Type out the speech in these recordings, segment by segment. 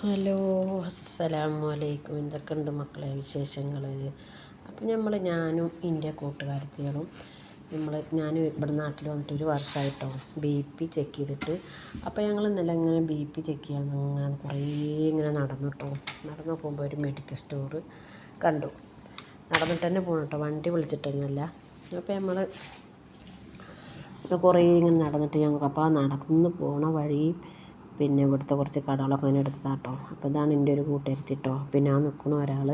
Hello അസ്സലാമു അലൈക്കും. എന്തൊക്കെയുണ്ട് മക്കളെ വിശേഷങ്ങൾ അപ്പം നമ്മൾ ഞാനും എന്റെ കൂട്ടുകാരത്തികളും നമ്മൾ ഞാൻ ഇവിടെ നാട്ടിൽ വന്നിട്ട് ഒരു വർഷമായിട്ടോ ബി പി ചെക്ക് ചെയ്തിട്ട്. അപ്പോൾ ഞങ്ങൾ ഇന്നലെ ഇങ്ങനെ ബി പി ചെക്ക് ചെയ്യാൻ അങ്ങനെ കുറേ ഇങ്ങനെ നടന്നു നടന്നു പോകുമ്പോൾ ഒരു മെഡിക്കൽ സ്റ്റോർ കണ്ടു. നടന്നിട്ട് തന്നെ പോകണം കേട്ടോ വണ്ടി വിളിച്ചിട്ടൊന്നുമല്ല അപ്പോൾ നമ്മൾ കുറേ ഇങ്ങനെ നടന്നിട്ട് ഞങ്ങൾക്ക് അപ്പോൾ ആ നടന്ന് പോണ വഴി പിന്നെ ഇവിടുത്തെ കുറച്ച് കടകളൊക്കെ അങ്ങനെ കേട്ടോ അപ്പോൾ ഇതാണ് എന്റെ ഒരു കൂട്ടുകാരത്തി കേട്ടോ പിന്നെ ആ നിൽക്കുന്ന ഒരാൾ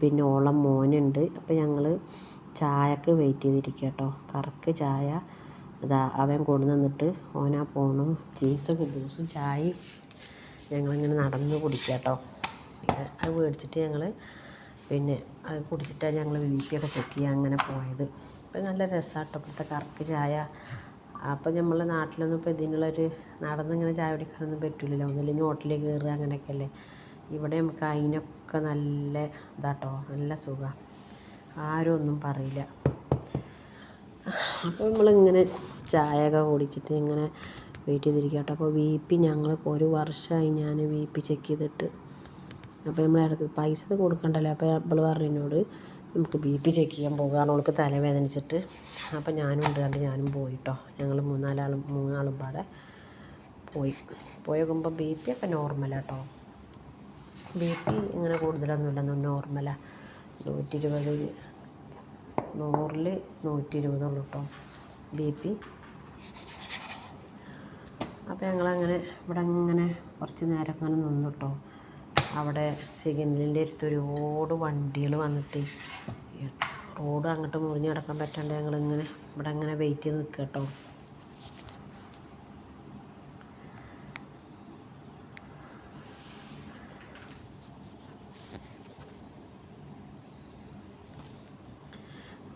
പിന്നെ ഓളം മോനുണ്ട്. അപ്പോൾ ഞങ്ങൾ ചായക്ക് വെയിറ്റ് ചെയ്തിരിക്കുക കേട്ടോ കറക്ക് ചായ. അതാ അവൻ കൊണ്ടു നിന്നിട്ട് ഓനാ പോണു. ചീസ് കുബൂസും ചായയും ഞങ്ങളിങ്ങനെ നടന്ന് കുടിക്കുക കേട്ടോ അത് മേടിച്ചിട്ട് ഞങ്ങൾ പിന്നെ അത് കുടിച്ചിട്ടാണ് ഞങ്ങൾ ഒക്കെ ചെക്ക് ചെയ്യാൻ അങ്ങനെ പോയത്. അപ്പോൾ നല്ല രസമാട്ടോ ഇപ്പോഴത്തെ കറക്ക് ചായ. അപ്പോൾ നമ്മൾ നാട്ടിലൊന്നും ഇപ്പോൾ ഇതിനുള്ളൊരു നടന്നിങ്ങനെ ചായ കുടിക്കാനൊന്നും പറ്റില്ലല്ലോ ഒന്നില്ലെങ്കിൽ ഹോട്ടലിൽ കയറുക അങ്ങനെയൊക്കെ അല്ലേ ഇവിടെ നമുക്ക് അതിനൊക്കെ നല്ല ഇതാട്ടോ നല്ല സുഖമാണ് ആരും ഒന്നും പറയില്ല. അപ്പോൾ നമ്മളിങ്ങനെ ചായയൊക്കെ കുടിച്ചിട്ട് ഇങ്ങനെ വെയിറ്റ് ചെയ്തിരിക്കുക കേട്ടോ അപ്പോൾ വി പി ഞങ്ങൾ ഒരു വർഷമായി ഞാൻ വി പി ചെക്ക് ചെയ്തിട്ട്. അപ്പോൾ നമ്മൾ ഇടയ്ക്ക് പൈസ ഒന്നും കൊടുക്കണ്ടല്ലോ. അപ്പോൾ അവൾ പറഞ്ഞു എന്നോട് നമുക്ക് ബി പി ചെക്ക് ചെയ്യാൻ പോകാൻ അവൾക്ക് തലവേദനിച്ചിട്ട്. അപ്പം ഞാനും ഉണ്ട്. കണ്ട് ഞാനും പോയി കേട്ടോ ഞങ്ങൾ മൂന്നാലാളും മൂന്നാളും പാടെ പോയി. പോയി നോക്കുമ്പോൾ ബി പി ഒക്കെ നോർമലാട്ടോ ബി പി ഇങ്ങനെ കൂടുതലൊന്നുമില്ല നോർമലാണ് നൂറ്റി ഇരുപത് നൂറിൽ നൂറ്റി ഇരുപതുള്ളൂ കേട്ടോ ബി പി അപ്പോൾ ഞങ്ങളങ്ങനെ ഇവിടെ ഇങ്ങനെ കുറച്ച് നേരം അങ്ങനെ നിന്നു കേട്ടോ അവിടെ സിഗ്നലിന്റെ അടുത്ത് ഒരുപാട് വണ്ടികൾ വന്നിട്ട് റോഡ് അങ്ങോട്ട് മുറിഞ്ഞ് കിടക്കാൻ പറ്റാണ്ട് ഞങ്ങളിങ്ങനെ ഇവിടെ അങ്ങനെ വെയിറ്റ് ചെയ്ത് നിൽക്കുക കേട്ടോ.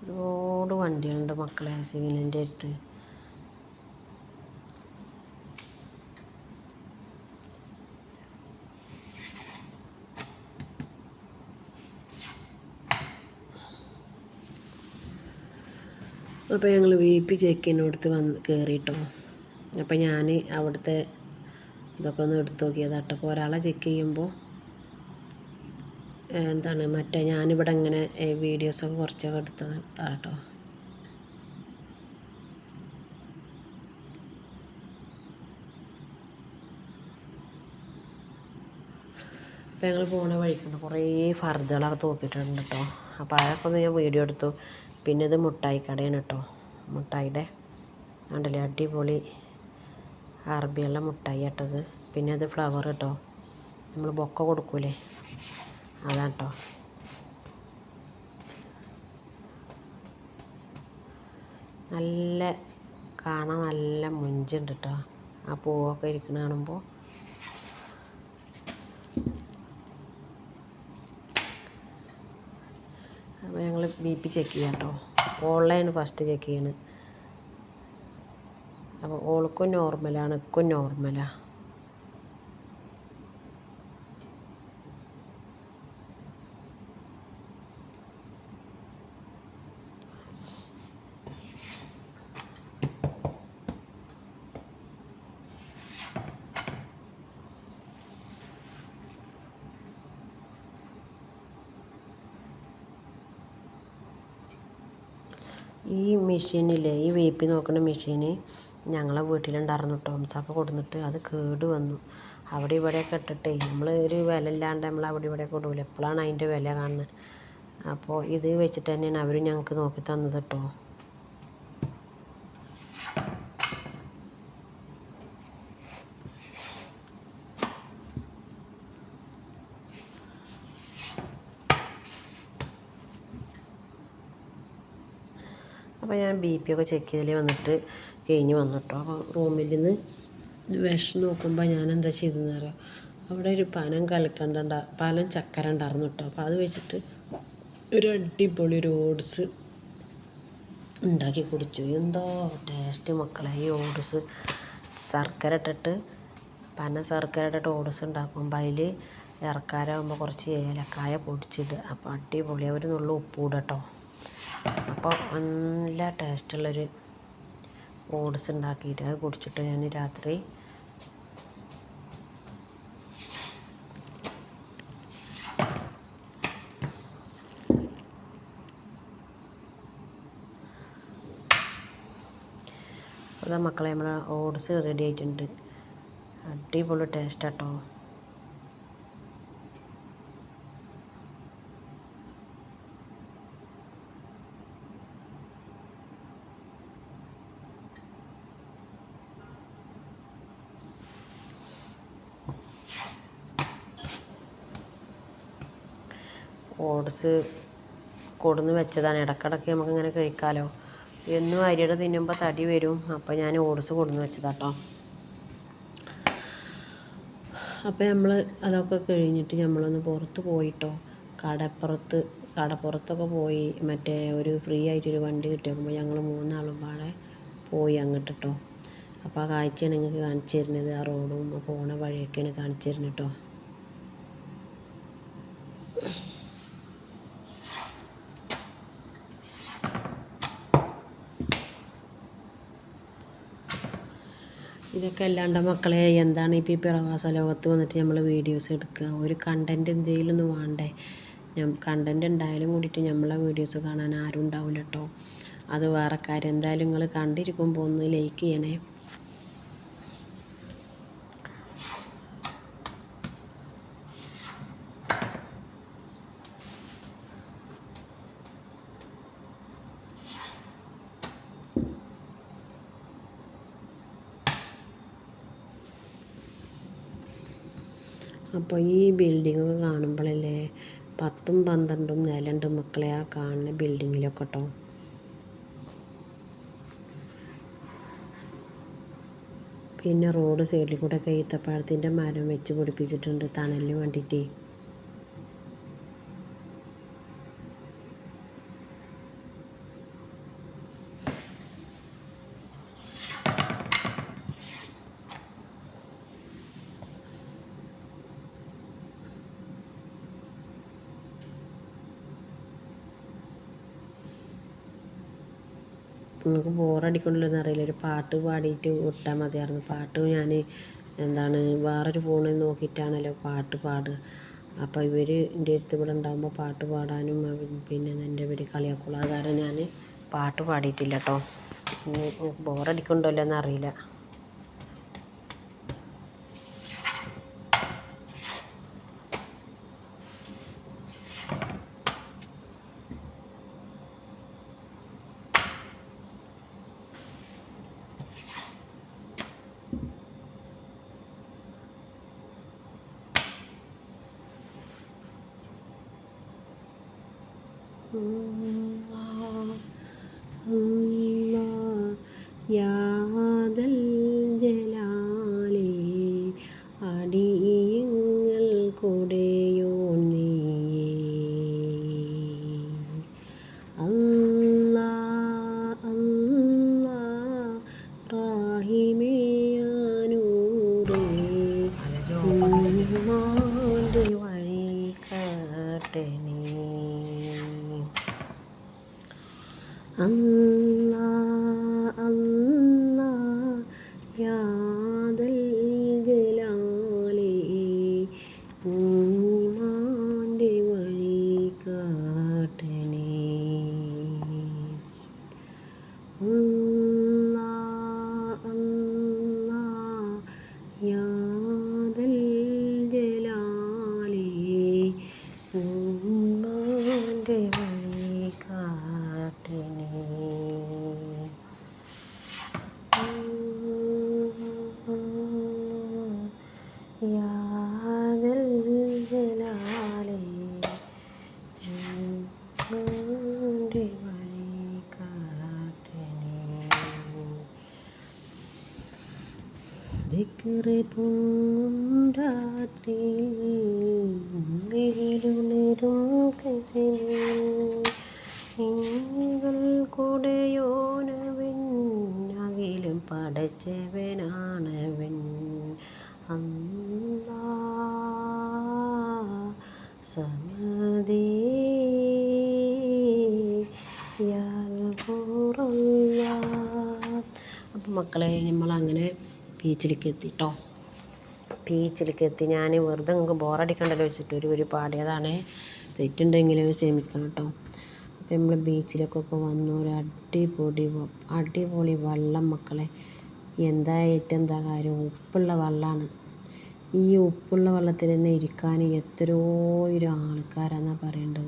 ഒരുപാട് വണ്ടികളുണ്ട് മക്കളെ സിഗ്നലിന്റെ അടുത്ത്. അപ്പോൾ ഞങ്ങൾ വി പി ചെക്കിനടുത്ത് വന്ന് കയറിയിട്ടോ അപ്പോൾ ഞാൻ അവിടുത്തെ ഇതൊക്കെ ഒന്ന് എടുത്തു നോക്കിയതാട്ടോ അപ്പോൾ ഒരാളെ ചെക്ക് ചെയ്യുമ്പോൾ എന്താണ് മറ്റേ ഞാനിവിടെ ഇങ്ങനെ വീഡിയോസൊക്കെ കുറച്ചൊക്കെ എടുത്തതാട്ടോ അപ്പോൾ ഞങ്ങൾ പോണ വഴിക്കുണ്ട് കുറേ ഫർദുകളൊക്കെ തൂക്കിയിട്ടുണ്ട് കേട്ടോ. അപ്പോൾ അതൊക്കെ ഒന്ന് ഞാൻ വീഡിയോ എടുത്തു. പിന്നെ ഇത് മുട്ടായി കടയാണ് കേട്ടോ. മുട്ടായിയുടെ ആണ്ടല്ലേ അടിപൊളി അറബിയുള്ള മുട്ടായി കേട്ടത് പിന്നെ അത് ഫ്ലവർ കേട്ടോ. നമ്മൾ ബൊക്ക കൊടുക്കൂലേ? അതാണ് കേട്ടോ. നല്ല കാണാൻ നല്ല മുഞ്ചുണ്ട് കേട്ടോ. ആ പൂവൊക്കെ ഇരിക്കണ കാണുമ്പോൾ അപ്പോൾ ഞങ്ങൾ ബി പി ചെക്ക് ചെയ്യാം കേട്ടോ. ഓൺലൈൻ ഫസ്റ്റ് ചെക്ക് ചെയ്യണ് അപ്പോൾ ഓൾക്കും നോർമലാണ് ഇക്കും നോർമലാണ് ഈ മെഷീനില്ലേ ഈ വേപ്പി നോക്കുന്ന മെഷീന് ഞങ്ങളെ വീട്ടിലുണ്ടായിരുന്നു കേട്ടോ ഹംസൊക്കെ കൊടുന്നിട്ട് അത് കേട് വന്നു. അവിടെ ഇവിടെയൊക്കെ ഇട്ടിട്ടേ നമ്മൾ ഒരു വില ഇല്ലാണ്ട് നമ്മൾ അവിടെ ഇവിടെയൊക്കെ ഇടൂല എപ്പോഴാണ് അതിന്റെ വില കാണുന്നത്? അപ്പോൾ ഇത് വെച്ചിട്ട് തന്നെയാണ് അവർ ഞങ്ങൾക്ക് നോക്കി തന്നത് കേട്ടോ അപ്പോൾ ഞാൻ ബി പി ഒക്കെ ചെക്ക് ചെയ്തതിൽ വന്നിട്ട് കഴിഞ്ഞ് വന്നിട്ടോ. കേട്ടോ അപ്പോൾ റൂമിൽ നിന്ന് വിഷം നോക്കുമ്പോൾ ഞാൻ എന്താ ചെയ്തതെന്ന് പറയാം അവിടെ ഒരു പനം കലക്കണ്ട പനം ചക്കര ഉണ്ടായിരുന്നു കേട്ടോ. അപ്പോൾ അത് വെച്ചിട്ട് ഒരു അടിപൊളി ഒരു ഓട്സ് ഉണ്ടാക്കി കുടിച്ചു. എന്തോ ടേസ്റ്റ് മക്കളെ ഈ ഓട്സ് ശർക്കര ഇട്ടിട്ട് പന ശർക്കര ഇട്ടിട്ട് ഓട്സ് ഉണ്ടാക്കുമ്പോൾ അതിൽ ഇറക്കാരാകുമ്പോൾ കുറച്ച് ഏലക്കായ പൊടിച്ചിട്ട് അപ്പോൾ അടിപൊളി. ഒരു നുള്ള ഉപ്പ് ഇടട്ടോ അപ്പോൾ നല്ല ടേസ്റ്റുള്ളൊരു ഓട്സ് ഉണ്ടാക്കിയിട്ട് അത് കുടിച്ചിട്ട് ഞാൻ രാത്രി അതാ മക്കളെ നമ്മൾ ഓട്സ് റെഡി ആയിട്ടുണ്ട്. അടിപൊളി ടേസ്റ്റ് കേട്ടോ ഓട്സ് കൊടുന്ന് വെച്ചതാണ്. ഇടക്കിടക്ക് നമുക്കിങ്ങനെ കഴിക്കാമല്ലോ എന്നും അരിയുടെ തിന്നുമ്പോൾ തടി വരും. അപ്പോൾ ഞാൻ ഓട്സ് കൊടുന്ന് വെച്ചതാട്ടോ. അപ്പോൾ നമ്മൾ അതൊക്കെ കഴിഞ്ഞിട്ട് നമ്മളൊന്ന് പുറത്ത് പോയിട്ടോ. കടപ്പുറത്ത് കടപ്പുറത്തൊക്കെ പോയി. മറ്റേ ഒരു ഫ്രീ ആയിട്ടൊരു വണ്ടി കിട്ടിയപ്പോൾ ഞങ്ങൾ മൂന്നാളും പാടെ പോയി അങ്ങോട്ട് അപ്പോൾ ആ കാഴ്ചയാണ് നിങ്ങൾക്ക് കാണിച്ചു തരുന്നത്. ആ റോഡും പോണ വഴിയൊക്കെയാണ് കാണിച്ചു തരുന്നത് കേട്ടോ ഇതൊക്കെ അല്ലാണ്ട് മക്കളെ എന്താണ് ഇപ്പോൾ ഈ പ്രവാസ ലോകത്ത് വന്നിട്ട് നമ്മൾ വീഡിയോസ് എടുക്കുക ഒരു കണ്ടന്റ് എന്തെങ്കിലും ഒന്ന് വേണ്ടേ? കണ്ടന്റ് ഉണ്ടായാലും കൂടിയിട്ട് നമ്മളെ വീഡിയോസ് കാണാൻ ആരും ഉണ്ടാവില്ല കേട്ടോ അത് വേറെ കാര്യം. എന്തായാലും നിങ്ങൾ കണ്ടിരിക്കുമ്പോൾ ഒന്ന് ലൈക്ക് ചെയ്യണേ. അപ്പോൾ ഈ ബിൽഡിങ്ങൊക്കെ കാണുമ്പോഴല്ലേ പത്തും പന്ത്രണ്ടും നിലയുണ്ട് മക്കളെ ആ കാണുന്ന ബിൽഡിങ്ങിലൊക്കെ കേട്ടോ പിന്നെ റോഡ് സൈഡിൽ കൂടെ ഒക്കെ ഈത്തപ്പഴത്തിന്റെ മരം വെച്ച് പിടിപ്പിച്ചിട്ടുണ്ട് തണലിന് വേണ്ടിയിട്ട്. നിങ്ങൾക്ക് ബോറടിക്കണില്ലെന്ന് അറിയില്ല. ഒരു പാട്ട് പാടിയിട്ട് വിട്ടാൽ മതിയായിരുന്നു. പാട്ട് ഞാൻ എന്താണ് വേറൊരു ഫോണിൽ നോക്കിയിട്ടാണല്ലോ പാട്ട് പാടുക. അപ്പോൾ ഇവർ എന്റെ അടുത്ത് ഇവിടെ ഉണ്ടാകുമ്പോൾ പാട്ട് പാടാനും പിന്നെ എന്റെ ഇവർ കളിയാക്കുള്ള കാരണം ഞാൻ പാട്ട് പാടിയിട്ടില്ല കേട്ടോ ബോറടിക്കുന്നുണ്ടല്ലോ എന്നറിയില്ല ya സമതേ അപ്പം മക്കളെ നമ്മളങ്ങനെ ബീച്ചിലേക്ക് എത്തിട്ടോ ബീച്ചിലേക്ക് എത്തി ഞാൻ വെറുതെ നിങ്ങൾക്ക് ബോറടിക്കണ്ടല്ലോ വെച്ചിട്ട് ഒരു ഒരു പാടിയതാണ്. തെറ്റുണ്ടെങ്കിൽ ക്ഷമിക്കണം കേട്ടോ അപ്പം നമ്മൾ ബീച്ചിലേക്കൊക്കെ വന്നു. ഒരു അടിപൊളി അടിപൊളി വെള്ളം മക്കളെ. എന്താ കാര്യം? ഉപ്പുള്ള വെള്ളമാണ് ഈ ഉപ്പുള്ള വെള്ളത്തിൽ തന്നെ ഇരിക്കാൻ എത്രയോ ആൾക്കാരാണെന്നാണ് പറയേണ്ടത്.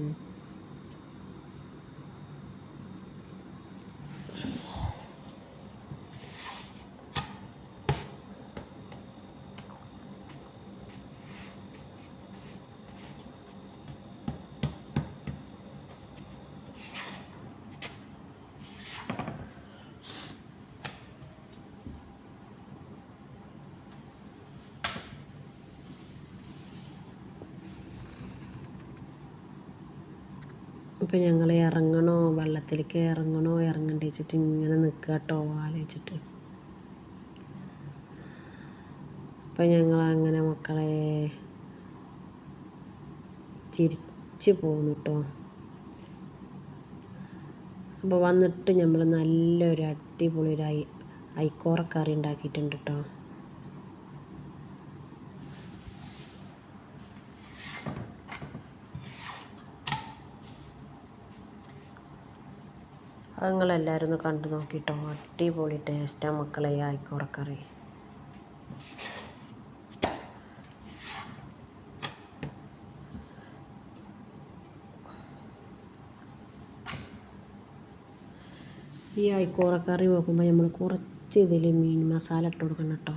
അപ്പോൾ ഞങ്ങൾ ഇറങ്ങണോ വെള്ളത്തിലേക്ക് ഇറങ്ങണോ ഇറങ്ങണ്ടേ വെച്ചിട്ട് ഇങ്ങനെ നിൽക്കുക കേട്ടോ ആലോചിച്ചിട്ട്. അപ്പോൾ ഞങ്ങൾ അങ്ങനെ മക്കളെ ചിരിച്ച് പോന്നു കേട്ടോ അപ്പോൾ വന്നിട്ട് നമ്മൾ നല്ലൊരു അടിപൊളി ഒരു ഐ കറി ഉണ്ടാക്കിയിട്ടുണ്ട് കേട്ടോ അത് നിങ്ങളെല്ലാവരും ഒന്ന് കണ്ടു നോക്കിട്ടോ. അടിപൊളി ടേസ്റ്റാണ് മക്കളെ ആയിക്കോറക്കറി ഈ ആയിക്കോറക്കറി വെക്കുമ്പോൾ നമ്മൾ കുറച്ച് ഇതിൽ മീൻ മസാല ഇട്ട് കൊടുക്കണം കേട്ടോ.